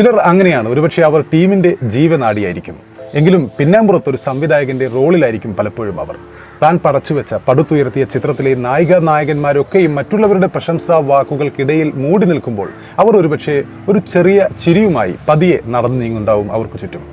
ചിലർ അങ്ങനെയാണ്. ഒരുപക്ഷെ അവർ ടീമിന്റെ ജീവനാടിയായിരിക്കും. എങ്കിലും പിന്നാമ്പുറത്ത് ഒരു സംവിധായകന്റെ റോളിലായിരിക്കും പലപ്പോഴും അവർ. താൻ പടച്ചുവെച്ച പടുത്തുയർത്തിയ ചിത്രത്തിലെ നായിക നായകന്മാരൊക്കെയും മറ്റുള്ളവരുടെ പ്രശംസാ വാക്കുകൾക്കിടയിൽ മൂടി നിൽക്കുമ്പോൾ അവർ ഒരുപക്ഷെ ഒരു ചെറിയ ചിരിയുമായി പതിയെ നടന്നു നീങ്ങുണ്ടാവും അവർക്ക് ചുറ്റും.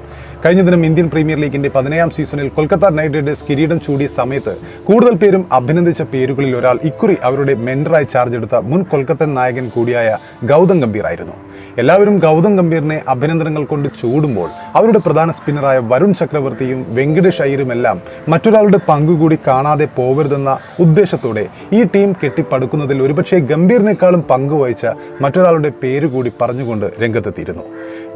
കഴിഞ്ഞ ദിനം ഇന്ത്യൻ പ്രീമിയർ ലീഗിന്റെ പതിനേഴാം സീസണിൽ കൊൽക്കത്ത നൈറ്റ് റൈഡേഴ്സ് കിരീടം ചൂടിയ സമയത്ത് കൂടുതൽ പേരും അഭിനന്ദിച്ച പേരുകളിൽ ഒരാൾ ഇക്കുറി അവരുടെ മെന്ററായി ചാർജ് എടുത്ത മുൻ കൊൽക്കത്തൻ നായകൻ കൂടിയായ ഗൗതം ഗംഭീർ ആയിരുന്നു എല്ലാവരും ഗൗതം ഗംഭീറിനെ അഭിനന്ദനങ്ങൾ കൊണ്ട് ചൂടുമ്പോൾ അവരുടെ പ്രധാന സ്പിന്നറായ വരുൺ ചക്രവർത്തിയും വെങ്കടേഷ് അയ്യരുമെല്ലാം മറ്റൊരാളുടെ പങ്കുകൂടി കാണാതെ പോകരുതെന്ന ഉദ്ദേശത്തോടെ ഈ ടീം കെട്ടിപ്പടുക്കുന്നതിൽ ഒരുപക്ഷെ ഗംഭീറിനേക്കാളും പങ്കുവഹിച്ച മറ്റൊരാളുടെ പേരുകൂടി പറഞ്ഞുകൊണ്ട് രംഗത്തെത്തിയിരുന്നു.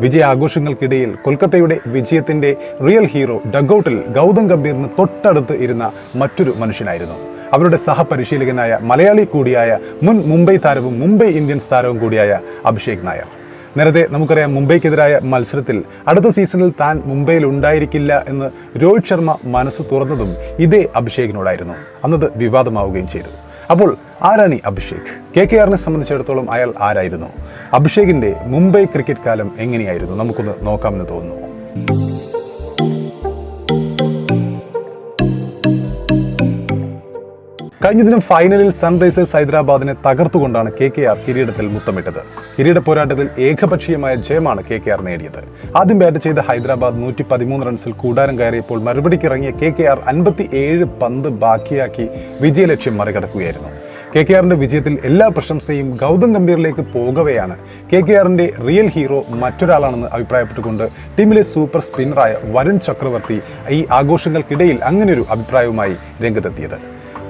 വിജയാഘോഷങ്ങൾക്കിടയിൽ കൊൽക്കത്തയുടെ വിജയത്തിന്റെ റിയൽ ഹീറോ ഡഗൌട്ടിൽ ഗൗതം ഗംഭീറിന് തൊട്ടടുത്ത് ഇരുന്ന മറ്റൊരു മനുഷ്യനായിരുന്നു. അവരുടെ സഹപരിശീലകനായ മലയാളി കൂടിയായ മുൻ മുംബൈ താരവും മുംബൈ ഇന്ത്യൻസ് താരവും കൂടിയായ അഭിഷേക് നായർ. നേരത്തെ നമുക്കറിയാം മുംബൈക്കെതിരായ മത്സരത്തിൽ അടുത്ത സീസണിൽ താൻ മുംബൈയിൽ ഉണ്ടായിരിക്കില്ല എന്ന് രോഹിത് ശർമ്മ മനസ്സ് തുറന്നതും ഇതേ അഭിഷേകിനോടായിരുന്നു. അന്നത് വിവാദമാവുകയും ചെയ്തു. അപ്പോൾ ആരാണ് ഈ അഭിഷേക്? കെ കെ ആറിനെ സംബന്ധിച്ചിടത്തോളം അയാൾ ആരായിരുന്നു? അഭിഷേകിന്റെ മുംബൈ ക്രിക്കറ്റ് കാലം എങ്ങനെയായിരുന്നു? നമുക്കൊന്ന് നോക്കാമെന്ന് തോന്നുന്നു. കഴിഞ്ഞ ദിനം ഫൈനലിൽ സൺറൈസേഴ്സ് ഹൈദരാബാദിനെ തകർത്തുകൊണ്ടാണ് കെ കെ ആർ കിരീടത്തിൽ മുത്തമിട്ടത്. കിരീട പോരാട്ടത്തിൽ ഏകപക്ഷീയമായ ജയമാണ് കെ കെ ആർ നേടിയത്. ആദ്യം ബാറ്റ് ചെയ്ത ഹൈദരാബാദ് നൂറ്റി പതിമൂന്ന് റൺസിൽ കൂടാരം കയറിയപ്പോൾ മറുപടിക്ക് ഇറങ്ങിയ കെ കെ ആർ അൻപത്തി ഏഴ് പന്ത് ബാക്കിയാക്കി വിജയലക്ഷ്യം മറികടക്കുകയായിരുന്നു. കെ കെ ആറിന്റെ വിജയത്തിൽ എല്ലാ പ്രശംസയും ഗൗതം ഗംഭീറിലേക്ക് പോകവെയാണ്. കെ കെ ആറിന്റെ റിയൽ ഹീറോ മറ്റൊരാളാണെന്ന് അഭിപ്രായപ്പെട്ടുകൊണ്ട് ടീമിലെ സൂപ്പർ സ്പിന്നറായ വരുൺ ചക്രവർത്തി ഈ ആഘോഷങ്ങൾക്കിടയിൽ അങ്ങനെയൊരു അഭിപ്രായവുമായി രംഗത്തെത്തിയത്.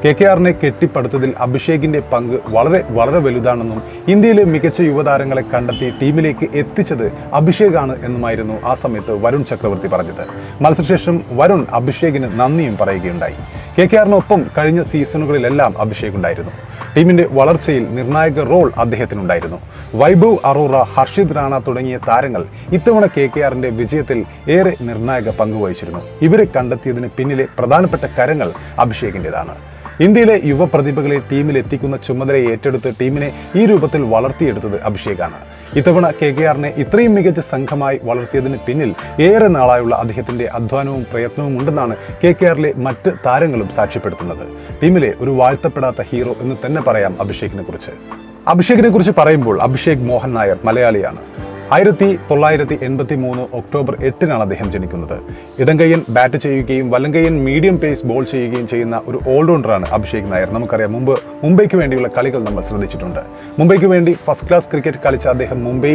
കെ കെ ആറിനെ കെട്ടിപ്പടുത്തതിൽ അഭിഷേകിന്റെ പങ്ക് വളരെ വളരെ വലുതാണെന്നും ഇന്ത്യയിലെ മികച്ച യുവതാരങ്ങളെ കണ്ടെത്തി ടീമിലേക്ക് എത്തിച്ചത് അഭിഷേകാണ് എന്നുമായിരുന്നു ആ സമയത്ത് വരുൺ ചക്രവർത്തി പറഞ്ഞത്. മത്സരശേഷം വരുൺ അഭിഷേകിന് നന്ദിയും പറയുകയുണ്ടായി. കെ കെ ആറിനൊപ്പം കഴിഞ്ഞ സീസണുകളിലെല്ലാം അഭിഷേക് ഉണ്ടായിരുന്നു. ടീമിന്റെ വളർച്ചയിൽ നിർണായക റോൾ അദ്ദേഹത്തിനുണ്ടായിരുന്നു. വൈഭവ് അറോറ ഹർഷിദ് റാണ തുടങ്ങിയ താരങ്ങൾ ഇത്തവണ കെ കെ ആറിന്റെ വിജയത്തിൽ ഏറെ നിർണായക പങ്കുവഹിച്ചിരുന്നു ഇവരെ കണ്ടെത്തിയതിന് പിന്നിലെ പ്രധാനപ്പെട്ട കരങ്ങൾ അഭിഷേകിന്റെതാണ് ഇന്ത്യയിലെ യുവപ്രതിഭകളെ ടീമിൽ എത്തിക്കുന്ന ചുമതല ഏറ്റെടുത്ത് ടീമിനെ ഈ രൂപത്തിൽ വളർത്തിയെടുത്തത് അഭിഷേകാണ്. ഇത്തവണ കെ കെ ആറിനെ ഇത്രയും മികച്ച സംഘമായി വളർത്തിയതിന് പിന്നിൽ ഏറെ നാളായുള്ള അദ്ദേഹത്തിന്റെ അധ്വാനവും പ്രയത്നവും ഉണ്ടെന്നാണ് കെ കെ ആറിലെ മറ്റ് താരങ്ങളും സാക്ഷ്യപ്പെടുത്തുന്നത്. ടീമിലെ ഒരു വാഴ്ത്തപ്പെടാത്ത ഹീറോ എന്ന് തന്നെ പറയാം അഭിഷേകിനെ കുറിച്ച് അഭിഷേകിനെ കുറിച്ച് പറയുമ്പോൾ അഭിഷേക് മോഹൻ നായർ മലയാളിയാണ്. ആയിരത്തി തൊള്ളായിരത്തി എൺപത്തി മൂന്ന് ഒക്ടോബർ എട്ടിനാണ് അദ്ദേഹം ജനിക്കുന്നത്. ഇടങ്കയ്യൻ ബാറ്റ് ചെയ്യുകയും വലങ്കയ്യൻ മീഡിയം പേസ് ബോൾ ചെയ്യുകയും ചെയ്യുന്ന ഒരു ഓൾറൗണ്ടറാണ് അഭിഷേക് നായർ. നമുക്കറിയാം മുമ്പ് മുംബൈക്ക് വേണ്ടിയുള്ള കളികൾ നമ്മൾ ശ്രദ്ധിച്ചിട്ടുണ്ട്. മുംബൈക്ക് വേണ്ടി ഫസ്റ്റ് ക്ലാസ് ക്രിക്കറ്റ് കളിച്ച അദ്ദേഹം മുംബൈ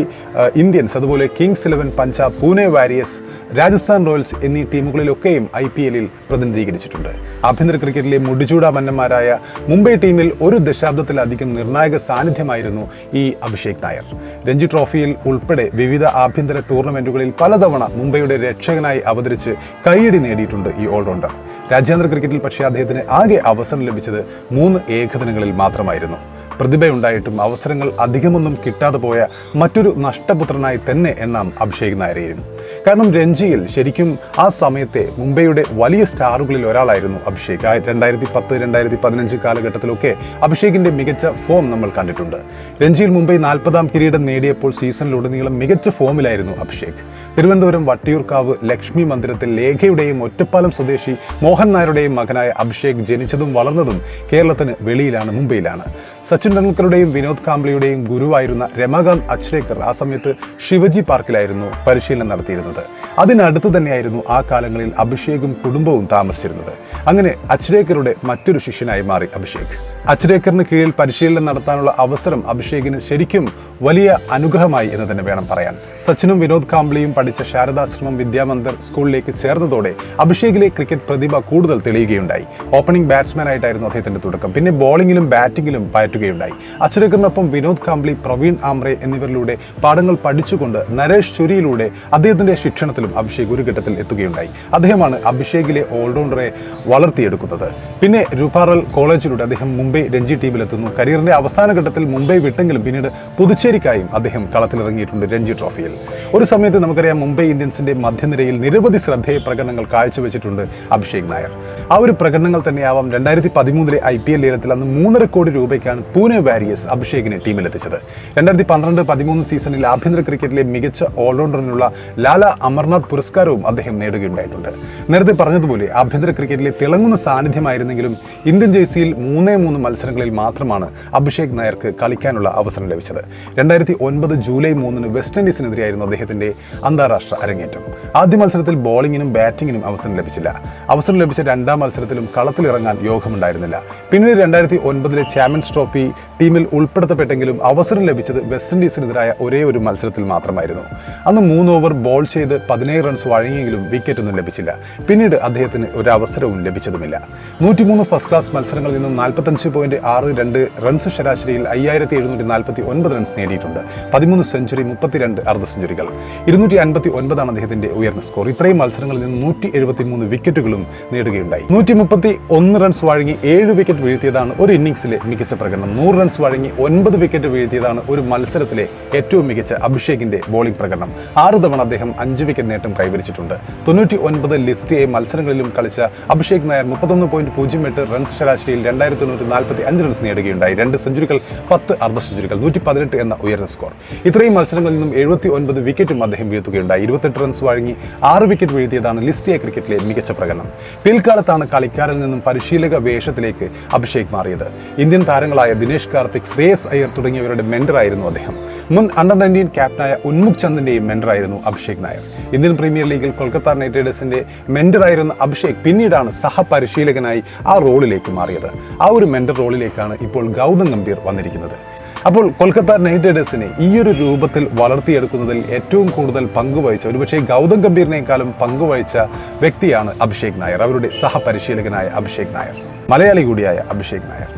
ഇന്ത്യൻസ് അതുപോലെ Kings Eleven Punjab Pune Warriors Rajasthan Royals എന്നീ ടീമുകളിലൊക്കെയും ഐ പി എല്ലിൽ പ്രതിനിധീകരിച്ചിട്ടുണ്ട്. ആഭ്യന്തര ക്രിക്കറ്റിലെ മുടിചൂടാ മന്നന്മാരായ മുംബൈ ടീമിൽ ഒരു ദശാബ്ദത്തിലധികം നിർണായക സാന്നിധ്യമായിരുന്നു ഈ അഭിഷേക് നായർ. രഞ്ജി ട്രോഫിയിൽ ഉൾപ്പെടെ വിവിധ ആഭ്യന്തര ടൂർണമെന്റുകളിൽ പലതവണ മുംബൈയുടെ രക്ഷകനായി അവതരിച്ച് കൈയടി നേടിയിട്ടുണ്ട് ഈ ഓൾറൗണ്ടർ. രാജ്യാന്തര ക്രിക്കറ്റിൽ പക്ഷേ അദ്ദേഹത്തിന് ആകെ അവസരം ലഭിച്ചത് മൂന്ന് ഏകദിനങ്ങളിൽ മാത്രമായിരുന്നു. പ്രതിഭയുണ്ടായിട്ടും അവസരങ്ങൾ അധികമൊന്നും കിട്ടാതെ പോയ മറ്റൊരു നഷ്ടപുത്രനായി തന്നെ എണ്ണാം അഭിഷേക് നായരെയും. കാരണം രഞ്ജിയിൽ ശരിക്കും ആ സമയത്തെ മുംബൈയുടെ വലിയ സ്റ്റാറുകളിൽ ഒരാളായിരുന്നു അഭിഷേക്. ആ രണ്ടായിരത്തി പത്ത് രണ്ടായിരത്തി പതിനഞ്ച് കാലഘട്ടത്തിലൊക്കെ അഭിഷേകിന്റെ മികച്ച ഫോം നമ്മൾ കണ്ടിട്ടുണ്ട്. രഞ്ജിയിൽ മുംബൈ നാൽപ്പതാം കിരീടം നേടിയപ്പോൾ സീസണിലുടനീളം മികച്ച ഫോമിലായിരുന്നു അഭിഷേക്. തിരുവനന്തപുരം വട്ടിയൂർക്കാവ് ലക്ഷ്മി മന്ദിരത്തിൽ ലേഖയുടെയും ഒറ്റപ്പാലം സ്വദേശി മോഹൻ നായരുടെയും മകനായ അഭിഷേക് ജനിച്ചതും വളർന്നതും കേരളത്തിന് വെളിയിലാണ് മുംബൈയിലാണ്. സച്ചിൻ ടെണ്ടുൽക്കറുടെയും വിനോദ് കാംബ്ലിയുടെയും ഗുരുവായിരുന്ന രമാകാന്ത് അച്രേക്കർ ആ സമയത്ത് ശിവജി പാർക്കിലായിരുന്നു പരിശീലനം നടത്തിയിരുന്നത്. അതിനടുത്ത് തന്നെയായിരുന്നു ആ കാലങ്ങളിൽ അഭിഷേകും കുടുംബവും താമസിച്ചിരുന്നത്. അങ്ങനെ അച്ഛരേക്കറുടെ മറ്റൊരു ശിഷ്യനായി മാറി അഭിഷേക്. അച്രേക്കറിന് കീഴിൽ പരിശീലനം നടത്താനുള്ള അവസരം അഭിഷേകിന് ശരിക്കും വലിയ അനുഗ്രഹമായി എന്ന് തന്നെ വേണം പറയാൻ. സച്ചിനും വിനോദ് കാംബ്ലിയും പഠിച്ച ശാരദാശ്രമം വിദ്യാമന്ദിർ സ്കൂളിലേക്ക് ചേർന്നതോടെ അഭിഷേകിലെ ക്രിക്കറ്റ് പ്രതിഭ കൂടുതൽ തെളിയുകയുണ്ടായി. ഓപ്പണിംഗ് ബാറ്റ്സ്മാൻ ആയിട്ടായിരുന്നു അദ്ദേഹത്തിന്റെ തുടക്കം. പിന്നെ ബോളിംഗിലും ബാറ്റിംഗിലും പയറ്റുകയുണ്ടായി. അച്രേക്കറിനൊപ്പം വിനോദ് കാംബ്ലി പ്രവീൺ ആംറെ എന്നിവരിലൂടെ പാഠങ്ങൾ പഠിച്ചുകൊണ്ട് നരേഷ് ചുരിയിലൂടെ അദ്ദേഹത്തിന്റെ ശിക്ഷണത്തിലും അഭിഷേക് ഒരു ഘട്ടത്തിൽ എത്തുകയുണ്ടായി. അദ്ദേഹമാണ് അഭിഷേകിലെ ഓൾറൗണ്ടറെ വളർത്തിയെടുക്കുന്നത്. പിന്നെ രൂപാറൽ കോളേജിലൂടെ അദ്ദേഹം രഞ്ജി ടീമിലെത്തുന്നു. കരിയറിന്റെ അവസാന ഘട്ടത്തിൽ മുംബൈ വിട്ടെങ്കിലും പിന്നീട് പുതുച്ചേരിക്കായും അദ്ദേഹം കളത്തിലിറങ്ങിയിട്ടുണ്ട് രഞ്ജി ട്രോഫിയിൽ. ഒരു സമയത്ത് നമുക്കറിയാം മുംബൈ ഇന്ത്യൻസിന്റെ മധ്യനിരയിൽ നിരവധി ശ്രദ്ധേയ പ്രകടനങ്ങൾ കാഴ്ചവെച്ചിട്ടുണ്ട് അഭിഷേക് നായർ. ആ ഒരു പ്രകടനങ്ങൾ തന്നെയാവാം രണ്ടായിരത്തി പതിമൂന്നിലെ ഐ പി എൽ ലേലത്തിൽ അന്ന് മൂന്നര കോടി രൂപയ്ക്കാണ് പൂനെ വാരിയേഴ്സ് അഭിഷേകിനെ ടീമിലെത്തിച്ചത്. രണ്ടായിരത്തി പന്ത്രണ്ട് പതിമൂന്ന് സീസണിൽ ആഭ്യന്തര ക്രിക്കറ്റിലെ മികച്ച ഓൾറൗണ്ടറിനുള്ള ലാല അമർനാഥ് പുരസ്കാരവും അദ്ദേഹം നേടുകയുണ്ടായിട്ടുണ്ട്. നേരത്തെ പറഞ്ഞതുപോലെ ആഭ്യന്തര ക്രിക്കറ്റിലെ തിളങ്ങുന്ന സാന്നിധ്യമായിരുന്നെങ്കിലും ഇന്ത്യൻ ജേഴ്സിയിൽ മൂന്നേ മൂന്ന് മത്സരങ്ങളിൽ മാത്രമാണ് അഭിഷേക് നായർക്ക് കളിക്കാനുള്ള അവസരം ലഭിച്ചത്. രണ്ടായിരത്തി ഒൻപത് ജൂലൈ മൂന്നിന് വെസ്റ്റ് ഇൻഡീസിനെതിരെയായിരുന്നു അദ്ദേഹത്തിന്റെ അന്താരാഷ്ട്ര അരങ്ങേറ്റം. ആദ്യ മത്സരത്തിൽ ബോളിങ്ങിനും ബാറ്റിങ്ങിനും അവസരം ലഭിച്ചില്ല. അവസരം ലഭിച്ച രണ്ടാം മത്സരത്തിലും കളത്തിലിറങ്ങാൻ യോഗമുണ്ടായിരുന്നില്ല. പിന്നീട് രണ്ടായിരത്തി ഒൻപതിലെ ചാമ്പ്യൻസ് ട്രോഫി ടീമിൽ ഉൾപ്പെടുത്തപ്പെട്ടെങ്കിലും അവസരം ലഭിച്ചത് വെസ്റ്റ് ഇൻഡീസിനെതിരായ ഒരേ ഒരു മത്സരത്തിൽ മാത്രമായിരുന്നു. അന്ന് മൂന്ന് ഓവർ ബോൾ ചെയ്ത് പതിനേഴ് റൺസ് വഴങ്ങിയെങ്കിലും വിക്കറ്റൊന്നും ലഭിച്ചില്ല. പിന്നീട് അദ്ദേഹത്തിന് ഒരു അവസരവും ലഭിച്ചതുമില്ല. നൂറ്റിമൂന്ന് ഫസ്റ്റ് ക്ലാസ് മത്സരങ്ങളിൽ നിന്നും നാൽപ്പത്തഞ്ച് പോയിന്റ് ആറ് രണ്ട് റൺസ് ശരാശരിയിൽ അയ്യായിരത്തി എഴുന്നൂറ്റി നാൽപ്പത്തി ഒൻപത് റൺസ് നേടിയിട്ടുണ്ട്. പതിമൂന്ന് സെഞ്ചുറി മുപ്പത്തിരണ്ട് അർദ്ധ സെഞ്ചുറികൾ. ഇരുന്നൂറ്റി അൻപത്തി ഒൻപതാണ് അദ്ദേഹത്തിന്റെ ഉയർന്ന സ്കോർ ഇത്രയും മത്സരങ്ങളിൽ നിന്ന് നൂറ്റി എഴുപത്തി മൂന്ന് വിക്കറ്റുകളും നേടുകയുണ്ടായി. നൂറ്റി മുപ്പത്തി ഒന്ന് റൺസ് വഴങ്ങി ഏഴ് വിക്കറ്റ് വീഴ്ത്തിയതാണ് ഒരു ഇന്നിംഗ്സിലെ മികച്ച പ്രകടനം. നൂറ് റൺസ് വഴങ്ങി ഒൻപത് വിക്കറ്റ് വീഴ്ത്തിയതാണ് ഒരു മത്സരത്തിലെ ഏറ്റവും മികച്ച അഭിഷേകിന്റെ ബോളിംഗ് പ്രകടനം. ആറ് തവണ അദ്ദേഹം അഞ്ച് വിക്കറ്റ് നേട്ടം കൈവരിച്ചിട്ടുണ്ട്. തൊണ്ണൂറ്റി ഒൻപത് ലിസ്റ്റ് എ മത്സരങ്ങളിലും കളിച്ച അഭിഷേക് നായർ മുപ്പത്തൊന്ന് പോയിന്റ് പൂജ്യം എട്ട് റൺസ് ശരാശരിയിൽ രണ്ടായിരത്തി തൊണ്ണൂറ്റി നാൽപ്പത്തി അഞ്ച് റൺസ് നേടുകയുണ്ടായി. രണ്ട് സെഞ്ചുറികൾ പത്ത് അർദ്ധ സെഞ്ചുറികൾ നൂറ്റി പതിനെട്ട് എന്ന ഉയർന്ന സ്കോർ ഇത്രയും മത്സരങ്ങളിൽ നിന്നും എഴുപത്തി ഒൻപത് വിക്കറ്റും അദ്ദേഹം വീഴ്ത്തുകയുണ്ടായി. ഇരുപത്തെട്ട് റൺസ് വഴങ്ങി ആറ് വിക്കറ്റ് വീഴ്ത്തിയതാണ് ലിസ്റ്റിയ ക്രിക്കറ്റിലെ മികച്ച പ്രകടനം. പിൽക്കാലത്താണ് കളിക്കാരിൽ നിന്നും പരിശീലക വേഷത്തിലേക്ക് അഭിഷേക് മാറിയത്. ഇന്ത്യൻ താരങ്ങളായ ദിനേഷ് കാർത്തിക് ശ്രേയസ് അയ്യർ തുടങ്ങിയവരുടെ മെന്ററായിരുന്നു അദ്ദേഹം. മുൻ അണ്ടർ നയന്റീൻ ക്യാപ്റ്റനായ ഉന്മുഖ് ചന്ദിന്റെയും മെന്ററായിരുന്നു അഭിഷേക് നായർ. ഇന്ത്യൻ പ്രീമിയർ ലീഗിൽ കൊൽക്കത്ത നൈറ്റ് റൈഡേഴ്സിന്റെ മെന്ററായിരുന്ന അഭിഷേക് പിന്നീടാണ് സഹപരിശീലകനായി ആ റോളിലേക്ക് മാറിയത്. ആ ഒരു മെന്റർ റോളിലേക്കാണ് ഇപ്പോൾ ഗൗതം ഗംഭീർ വന്നിരിക്കുന്നത്. അപ്പോൾ കൊൽക്കത്ത നൈറ്റ് റൈഡേഴ്സിനെ ഈ ഒരു രൂപത്തിൽ വളർത്തിയെടുക്കുന്നതിൽ ഏറ്റവും കൂടുതൽ പങ്കുവഹിച്ച ഒരുപക്ഷെ ഗൗതം ഗംഭീറിനേക്കാളും പങ്കുവഹിച്ച വ്യക്തിയാണ് അഭിഷേക് നായർ. അവരുടെ സഹപരിശീലകനായ അഭിഷേക് നായർ. മലയാളി കൂടിയായ അഭിഷേക് നായർ.